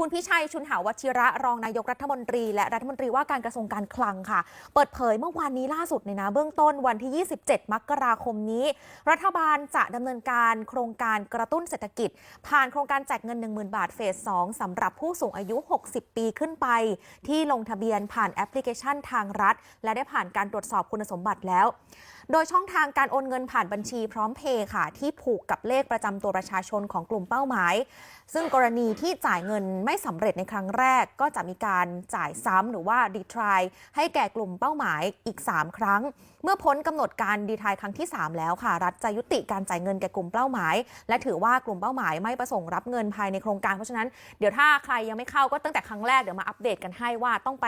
คุณพิชัยชุนหาวชิระรองนายกรัฐมนตรี และรัฐมนตรีว่าการกระทรวงการคลังค่ะ เปิดเผยเมื่อวานนี้ล่าสุดเนี่ยนะเบื้องต้นวันที่ 27 มกราคมนี้ รัฐบาลจะดำเนินการโครงการกระตุ้นเศรษฐกิจ ผ่านโครงการแจกเงิน 10,000 บาทเฟส 2สำหรับผู้สูงอายุ 60 ปีขึ้นไป ที่ลงทะเบียนผ่านแอปพลิเคชันทางรัฐ และได้ผ่านการตรวจสอบคุณสมบัติแล้ว โดยช่องทางการโอนเงินผ่านบัญชีพร้อมเพย์ค่ะ ที่ผูกกับเลขประจำตัวประชาชนของกลุ่มเป้าหมาย ซึ่งกรณีที่จ่ายเงินไม่สำเร็จในครั้งแรก ก็จะมีการจ่ายซ้ำหรือว่าดีทรายให้แก่กลุ่มเป้าหมายอีก 3 ครั้ง เมื่อพ้นกำหนดการดีทรายครั้งที่ 3 แล้วค่ะ รัฐจะยุติการจ่ายเงินแก่กลุ่มเป้าหมาย และถือว่ากลุ่มเป้าหมายไม่ประสงค์รับเงินภายในโครงการเพราะฉะนั้นเดี๋ยวถ้าใครยังไม่เข้าก็ตั้งแต่ครั้งแรกเดี๋ยวมาอัปเดตกันให้ว่าต้องไป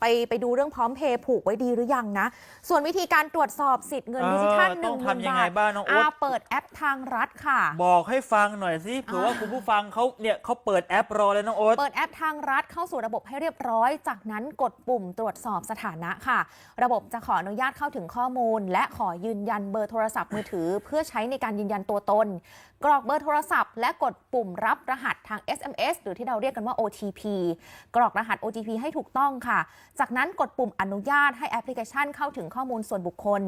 ไปไปดูเรื่องพร้อมเพย์ผูกไว้ดีหรือยังนะ ส่วนวิธีการตรวจสอบสิทธิ์เงินดิจิทัลเออหต้นึ่องงหมื่นทำยังบาไงทบ้างน้องโอ๊ตอาเปิดแอปทางรัฐค่ะ บอกให้ฟังหน่อยสิเผื่อว่าอ่าคุณผู้ฟังเขาเนี่ยเขาเปิดแอปรอเลยน้องโอ๊ตเปิดแอปทางรัฐเข้าสู่ระบบให้เรียบร้อย จากนั้นกดปุ่มตรวจสอบสถานะค่ะ ระบบจะขออนุญาตเข้าถึงข้อมูล และขอยืนยันเบอร์โทรศัพท์มือถือ เพื่อใช้ในการยืนยันตัวตน กรอกเบอร์โทรศัพท์ และกดปุ่มรับรหัสทาง SMS หรือที่เราเรียกกันว่า OTP กรอกรหัส OTP ให้ถูกต้องค่ะ จากนั้นกดปุ่มอนุญาตให้แอปพลิเคชันเข้าถึงข้อมูลส่วนบุคคล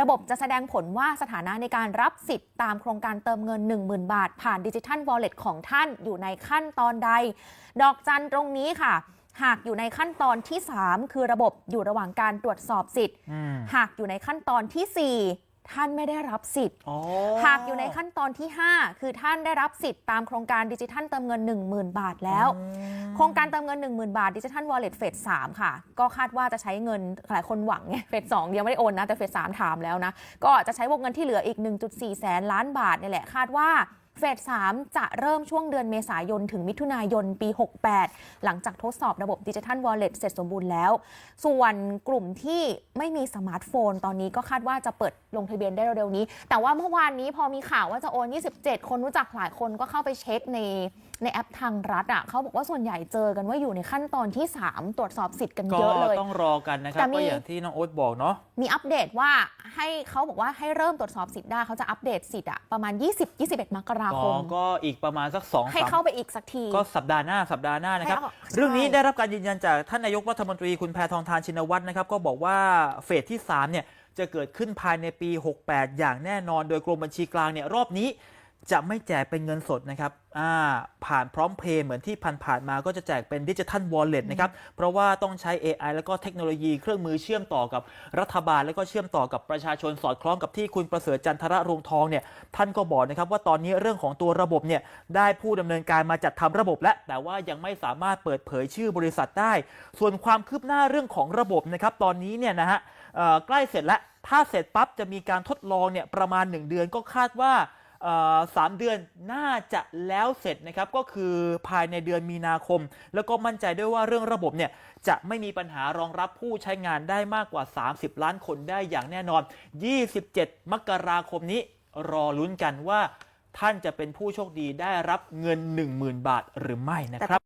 ระบบจะแสดงผลว่าสถานะในการรับสิทธิ์ตามโครงการเติมเงิน 10,000 บาท ผ่านดิจิทัลวอลเล็ตของท่านอยู่ในขั้นตอนใดดอกจันตรงนี้ค่ะ หากอยู่ในขั้นตอนที่ 3 คือระบบอยู่ระหว่างการตรวจสอบสิทธิ์อืมหากอยู่ในขั้นตอนทีสี่ 4ท่านไม่ได้รับสิทธิ์อ๋อหากอยู่ในขั้นตอนที่ 5 คือท่านได้รับสิทธิ์ตามโครงการดิจิทัลเติมเงิน 10,000 บาทแล้ว โครงการเติมเงิน 10,000 บาทดิจิทัลวอลเล็ตเฟส3ค่ะ ก็คาดว่าจะใช้เงินหลายคนหวังไงเฟส2ยังไม่ได้โอนนะ แต่เฟส3ถามแล้วนะ ก็จะใช้วงเงินที่เหลืออีก 1.4 แสนล้านบาทนี่แหละคาดว่า เฟส3จะเริ่มช่วงเดือนเมษายน ถึงมิถุนายนปี 68 หลังจากทดสอบระบบดิจิทัลวอลเล็ตเสร็จสมบูรณ์แล้ว ส่วนกลุ่มที่ไม่มีสมาร์ทโฟน ตอนนี้ก็คาดว่าจะเปิดลงทะเบียนได้เร็วๆนี้ แต่ว่าเมื่อวานนี้พอมีข่าวว่าจะโอน 27 คนรู้จักหลายคนก็เข้าไปเช็คใน ในแอปทางรัฐอะเขาบอกว่าส่วนใหญ่เจอกันว่าอยู่ในขั้นตอนที่ 3 ตรวจสอบสิทธิ์กันก็เยอะเลยต้องรอกันนะครัแต่บมีก็อย่างที่น้องโอ๊ตบอกเนาะมีอัปเดตว่าให้เขาบอกว่าให้เริ่มตรวจสอบสิทธิ์ได้เขาจะอัปเดตสิทธิ์อะประมาณ 20-21มกราก็คมก็อีกประมาณสักสองให้สามเข้าไปอีกสักที ก็สัปดาห์หน้าสัปดาห์หน้านะครับให้เอาใช่เรื่องนี้ได้รับการยืนยันจากท่านนายกรัฐมนตรีคุณแพทองทานชินวัตรนะครับก็บอกว่าเฟสที่3เนี่ยจะเกิดขึ้นภายในปี 68 อย่างแน่นอน โดยกรมบัญชีกลางเนี่ยรอบนี้ จะไม่แจกเป็นเงินสดนะครับอ่าผ่านพร้อมเพย์เหมือนที่ผ่านๆมาก็จะแจกเป็นดิจิทัลวอลเล็ตนะครับ เพราะว่าต้องใช้ AI แล้วก็เทคโนโลยีเครื่องมือเชื่อมต่อกับรัฐบาล แล้วก็เชื่อมต่อกับประชาชนสอดคล้องกับที่คุณประเสริฐจันทระรวงทองเนี่ยท่านก็บอกนะครับว่าตอนนี้เรื่องของตัวระบบเนี่ยได้ผู้ดำเนินการมาจัดทำระบบแล้วแต่ว่ายังไม่สามารถเปิดเผยชื่อบริษัทได้ ส่วนความคืบหน้าเรื่องของระบบนะครับตอนนี้เนี่ยนะฮะเอ่อใกล้เสร็จแล้วถ้าเสร็จปั๊บจะมีการทดลองเนี่ยประมาณ 1 เดือนก็คาดว่าเอ่อ สามเดือนน่าจะแล้วเสร็จนะครับก็คือภายในเดือนมีนาคม แล้วก็มั่นใจด้วยว่าเรื่องระบบเนี่ยจะไม่มีปัญหารองรับผู้ใช้งานได้มากกว่า 30 ล้านคนได้อย่างแน่นอน 27 มกราคมนี้รอลุ้นกันว่าท่านจะเป็นผู้โชคดีได้รับเงิน 10,000 บาทหรือไม่นะครับ